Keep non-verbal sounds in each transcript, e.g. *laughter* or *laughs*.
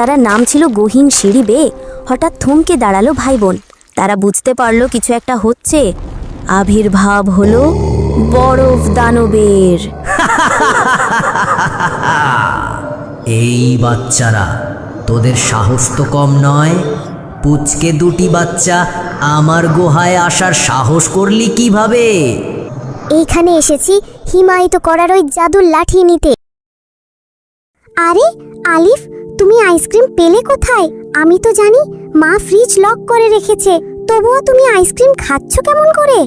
তারা নাম ছিল গহীন সিঁড়ি বেয়ে। হঠাৎ থমকে দাঁড়াল ভাই বোন তারা বুঝতে পারল কিছু একটা হচ্ছে। আবির্ভাব হলো বরফ দানবের। *laughs* এই বাচ্চারা তোদের সাহস তো কম নয়। পুচকে দুটি বাচ্চা আমার গুহায় আসার সাহস করলি কীভাবে? এইখানে এসেছি হিমায়িত করার ওই জাদুর লাঠি নিতে। আরে আলিফ তুমি আইসক্রিম পেলে কোথায়? আমি তো জানি মা ফ্রিজ লক করে রেখেছে, তবুও তুমি আইসক্রিম খাচ্ছ কেমন করে?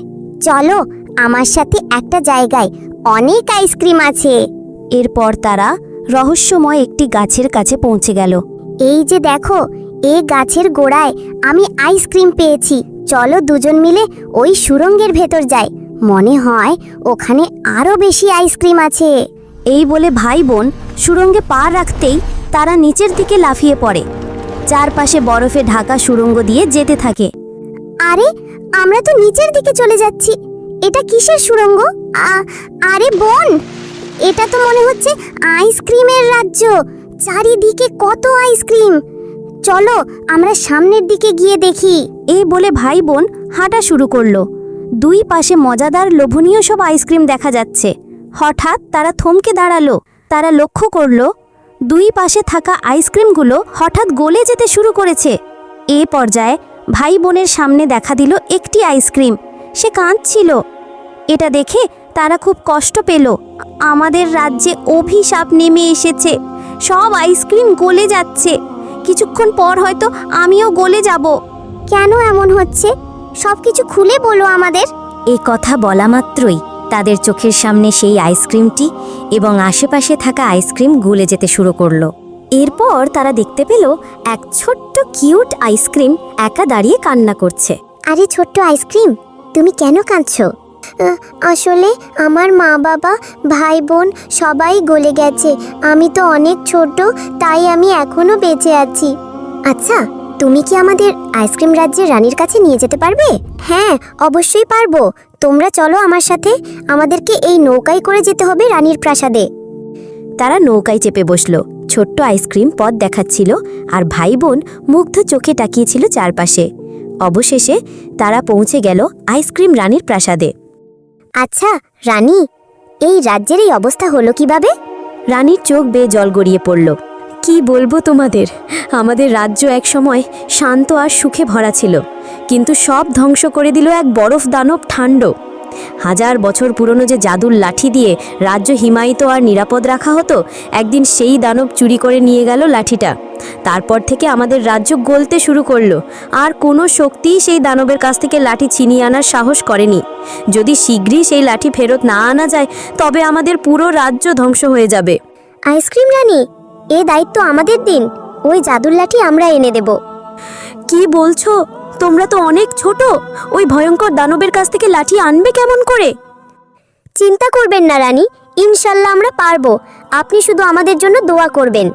চলো, আমার সাথে একটা জায়গায় অনেক আইসক্রিম আছে। এরপর তারা রহস্যময় একটি গাছের কাছে পৌঁছে গেল। এই যে দেখো এই গাছের গোড়ায় আমি আইসক্রিম পেয়েছি। চলো দুজন মিলে ওই সুরঙ্গের ভেতর যাই। মনে হয় ওখানে আরও বেশি আইসক্রিম আছে। এই বলে ভাই বোন সুরঙ্গে পা রাখতেই তারা নিচের দিকে লাফিয়ে পড়ে। চারপাশে বরফে ঢাকা সুরঙ্গ দিয়ে যেতে থাকে। আরে, আমরা তো নিচের দিকে চলে যাচ্ছি। এটা কিসের সুড়ঙ্গ? আ- আরে বোন, এটা তো মনে হচ্ছে আইসক্রিমের রাজ্য। চারিদিকে কত আইসক্রিম। চলো, আমরা সামনের দিকে গিয়ে দেখি। এই বলে ভাই বোন হাঁটা শুরু করল। দুই পাশে মজাদার লোভনীয় সব আইসক্রিম দেখা যাচ্ছে। হঠাৎ তারা থমকে দাঁড়াল। তারা লক্ষ্য করল, দুই পাশে থাকা আইসক্রিমগুলো হঠাৎ গলে যেতে শুরু করেছে। এ পর্যায়ে ভাই বোনের সামনে দেখা দিল একটি আইসক্রিম। সে কাঁদছিল। এটা দেখে তারা খুব কষ্ট পেল। আমাদের রাজ্যে অভিশাপ নেমে এসেছে। সব আইসক্রিম গলে যাচ্ছে। কিছুক্ষণ পর হয়তো আমিও গলে যাব। কেন এমন হচ্ছে? সব কিছু খুলে বলো আমাদের। এই কথা বলা মাত্রই তাদের চোখের সামনে সেই আইসক্রিমটি এবং আশেপাশে থাকা আইসক্রিম গলে যেতে শুরু করল। এরপর তারা দেখতে পেল এক ছোট্ট কিউট আইসক্রিম একা দাঁড়িয়ে কান্না করছে। আরে ছোট্ট আইসক্রিম, তুমি কেন কাঁদছো? আসলে আমার মা বাবা, ভাই বোন সবাই গলে গেছে। আমি তো অনেক ছোট, তাই আমি এখনও বেঁচে আছি। আচ্ছা তুমি কি আমাদের আইসক্রিম রাজ্যের রানীর কাছে নিয়ে যেতে পারবে? হ্যাঁ অবশ্যই পারব। তোমরা চলো আমার সাথে। আমাদেরকে এই নৌকায় করে যেতে হবে রানীর প্রাসাদে। তারা নৌকায় চেপে বসল। ছোট্ট আইসক্রিম পথ দেখাচ্ছিল আর ভাই বোন মুগ্ধ চোখে তাকিয়েছিল চারপাশে। অবশেষে তারা পৌঁছে গেল আইসক্রিম রানীর প্রাসাদে। আচ্ছা রানী এই রাজ্যের এই অবস্থা হলো কীভাবে? রানীর চোখ বেয়ে জল গড়িয়ে পড়ল। কি বলব তোমাদের? আমাদের রাজ্য এক সময় শান্ত আর সুখে ভরা ছিল, কিন্তু সব ধ্বংস করে দিল এক বরফ দানব ঠান্ড হাজার বছর পুরনো যে জাদুর লাঠি দিয়ে রাজ্য হিমায়িত আর নিরাপদ রাখা হতো, একদিন সেই দানব চুরি করে নিয়ে গেল লাঠিটা। তারপর থেকে আমাদের রাজ্য গলতে শুরু করল, আর কোনো শক্তিই সেই দানবের কাছ থেকে লাঠি ছিনিয়ে আনার সাহস করেনি। যদি শীঘ্রই সেই লাঠি ফেরত না আনা যায়, তবে আমাদের পুরো রাজ্য ধ্বংস হয়ে যাবে। আইসক্রিম রানী এ দায়িত্ব আমাদের দিন। ওই জাদুর লাঠি আমরা এনে দেব। কি বলছো? তোমরা তো অনেক ছোট। ওই ভয়ঙ্কর দানবের কাছ থেকে লাঠি আনবে কেমন করে? চিন্তা করবেন না রানী ইনশাল্লাহ আমরা পারব। আপনি শুধু আমাদের জন্য দোয়া করবেন।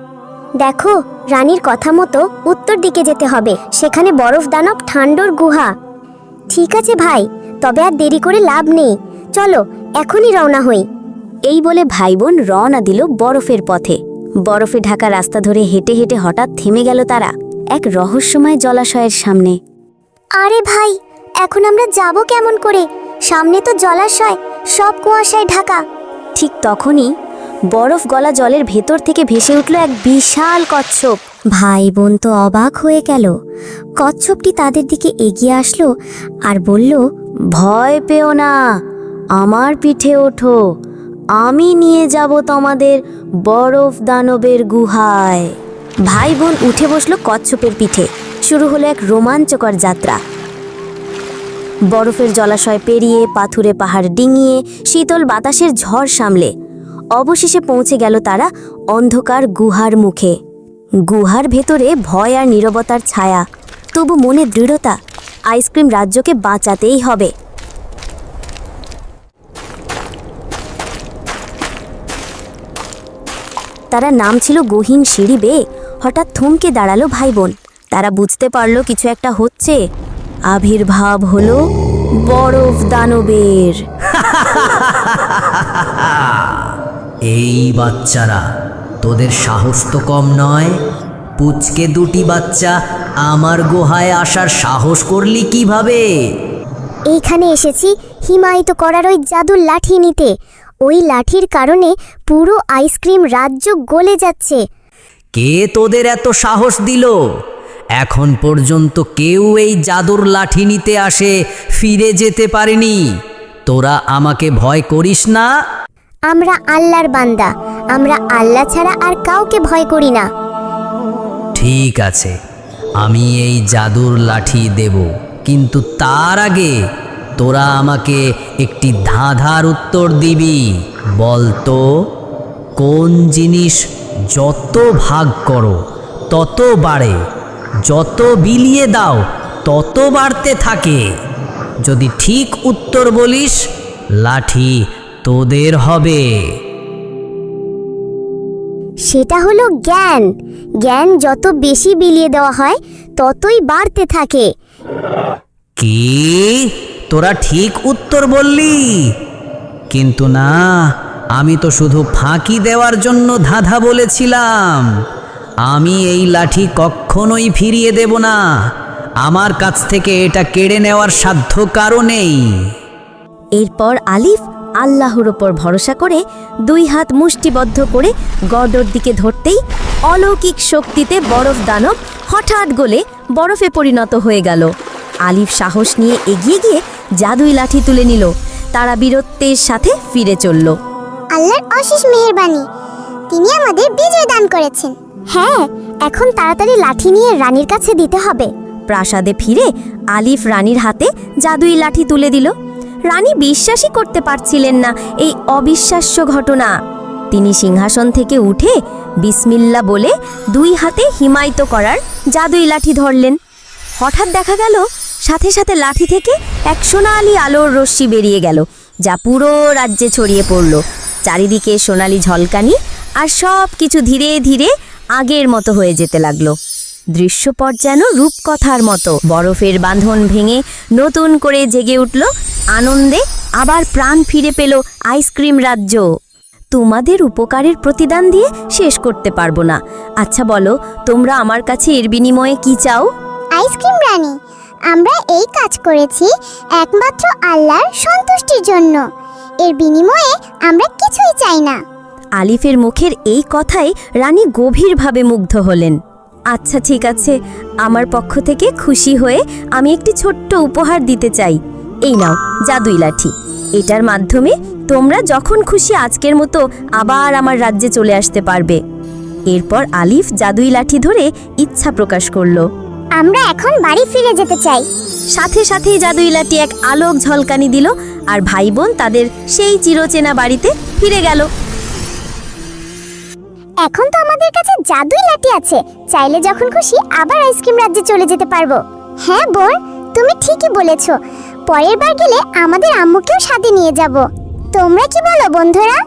দেখো রানীর কথা মতো উত্তর দিকে যেতে হবে। সেখানে বরফ দানব ঠান্ডর গুহা। ঠিক আছে ভাই তবে আর দেরি করে লাভ নেই। চলো এখনই রওনা হই। এই বলে ভাই বোন রওনা দিল বরফের পথে। বরফে ঢাকা রাস্তা ধরে হেঁটে হেঁটে হঠাৎ থেমে গেল তারা এক রহস্যময় জলাশয়ের সামনে। আরে ভাই এখন আমরা যাব কেমন করে? সামনে তো জলাশয় সব কুয়াশায় ঢাকা। ঠিক তখনই বরফ গলা জলের ভেতর থেকে ভেসে উঠল এক বিশাল কচ্ছপ। ভাই বোন তো অবাক হয়ে গেল। কচ্ছপটি তাদের দিকে এগিয়ে আসলো আর বলল ভয় পেও না আমার পিঠে ওঠো। আমি নিয়ে যাব তোমাদের বরফ দানবের গুহায়। ভাই বোন উঠে বসল কচ্ছপের পিঠে। শুরু হলো এক রোমাঞ্চকর যাত্রা। বরফের জলাশয় পেরিয়ে, পাথুরে পাহাড় ডিঙিয়ে, শীতল বাতাসের ঝড় সামলে। অবশেষে পৌঁছে গেল তারা অন্ধকার গুহার মুখে। গুহার ভেতরে ভয় আর নীরবতার ছায়া। তবু মনে দৃঢ়তা, আইসক্রিম রাজ্যকে বাঁচাতেই হবে। তারা নাম ছিল গহীন সিঁড়ি বেয়ে। হঠাৎ থমকে দাঁড়াল ভাই বোন তারা বুঝতে পারল কিছু একটা হচ্ছে। আবির্ভাব হলো বরফ দানবের। *laughs* এই বাচ্চারা তোদের সাহস তো কম নয়। পুচকে দুটি বাচ্চা আমার গুহায় আসার সাহস করলি কীভাবে? এইখানে এসেছি হিমায়িত করার ওই জাদুর লাঠি নিতে। ওই লাঠির কারণে পুরো আইসক্রিম রাজ্য গলে যাচ্ছে। কে তোদের এত সাহস দিল? এখন পর্যন্ত কেউ এই জাদুর লাঠি নিতে আসে ফিরে যেতে পারেনি। তোরা আমাকে ভয় করিস না? আমরা আল্লাহর বান্দা আমরা আল্লাহ ছাড়া আর কাউকে ভয় করি না। ঠিক আছে আমি এই জাদুর লাঠি দেব কিন্তু তার আগে তোরা আমাকে একটি ধাঁধার উত্তর দিবি। বলতো কোন জিনিস যত ভাগ করো তত বাড়ে। যত বিলিয়ে দাও তত বাড়তে থাকে। যদি ঠিক উত্তর বলিস লাঠি তোদের হবে। সেটা হলো জ্ঞান। জ্ঞান যত বেশি বিলিয়ে দেওয়া হয় ততই বাড়তে থাকে। কি? তোরা ঠিক উত্তর বললি। কিন্তু না, আমি তো শুধু ফাঁকি দেওয়ার জন্য ধাঁধা বলেছিলাম। আমি এই লাঠি কখনোই ফিরিয়ে দেব না। আমার কাছ থেকে এটা কেড়ে নেওয়ার সাধ্য কারও নেই। এরপর আলিফ আল্লাহর ওপর ভরসা করে দুই হাত মুষ্টিবদ্ধ করে গর্ডর দিকে ধরতেই অলৌকিক শক্তিতে বরফ দানব হঠাৎ গলে বরফে পরিণত হয়ে গেল। আলিফ সাহস নিয়ে এগিয়ে গিয়ে জাদুই লাঠি তুলে নিল। তারা বীরত্বের সাথে ফিরে চলল। আল্লাহর অশেষ মেহেরবানি। তিনি আমাদের বিজয় দান করেছেন। হ্যাঁ এখন তাড়াতাড়ি লাঠি নিয়ে রানীর কাছে দিতে হবে। প্রাসাদে ফিরে আলিফ রানীর হাতে জাদুই লাঠি তুলে দিল। রানী বিশ্বাসই করতে পারছিলেন না এই অবিশ্বাস্য ঘটনা। তিনি সিংহাসন থেকে উঠে বিসমিল্লা বলে দুই হাতে হিমায়িত করার জাদুই লাঠি ধরলেন। হঠাৎ দেখা গেল সাথে সাথে লাঠি থেকে এক সোনালি আলোর রশ্মি বেরিয়ে গেল, যা পুরো রাজ্যে ছড়িয়ে পড়ল। চারিদিকে সোনালি ঝলকানি আর সব কিছু ধীরে ধীরে আগের মতো হয়ে যেতে লাগল। দৃশ্যপট যেন রূপকথার মতো। বরফের বাঁধন ভেঙে নতুন করে জেগে উঠল, আনন্দে আবার প্রাণ ফিরে পেল আইসক্রিম রাজ্য। তোমাদের উপকারের প্রতিদান দিয়ে শেষ করতে পারব না। আচ্ছা বলো, তোমরা আমার কাছে এর বিনিময়ে কি চাও? আইসক্রিম রানী আমরা এই কাজ করেছি একমাত্র আল্লাহর সন্তুষ্টির জন্য। এর বিনিময়ে আমরা কিছুই চাই না। আলিফের মুখের এই কথায় রানী গভীরভাবে মুগ্ধ হলেন। আচ্ছা ঠিক আছে, আমার পক্ষ থেকে খুশি হয়ে আমি একটি ছোট্ট উপহার দিতে চাই। এই নাও, জাদুই লাঠি। এটার মাধ্যমে তোমরা যখন খুশি আজকের মতো আবার আমার রাজ্যে চলে আসতে পারবে। এরপর আলিফ জাদুই লাঠি ধরে ইচ্ছা প্রকাশ করল। আমরা এখন বাড়ি ফিরে যেতে চাই। সাথে সাথেই জাদুই লাঠি এক আলোক ঝলকানি দিল আর ভাই বোন তাদের সেই চিরচেনা বাড়িতে ফিরে গেল। এখন তো আমাদের কাছে জাদুই লাঠি আছে। চাইলে যখন খুশি আবার আইসক্রিম রাজ্যে চলে যেতে পারব। হ্যাঁ বোন তুমি ঠিকই বলেছ। পরের বার গেলে আমাদের আম্মুকেও সাথে নিয়ে যাব। তোমরা কি বলো বন্ধুরা?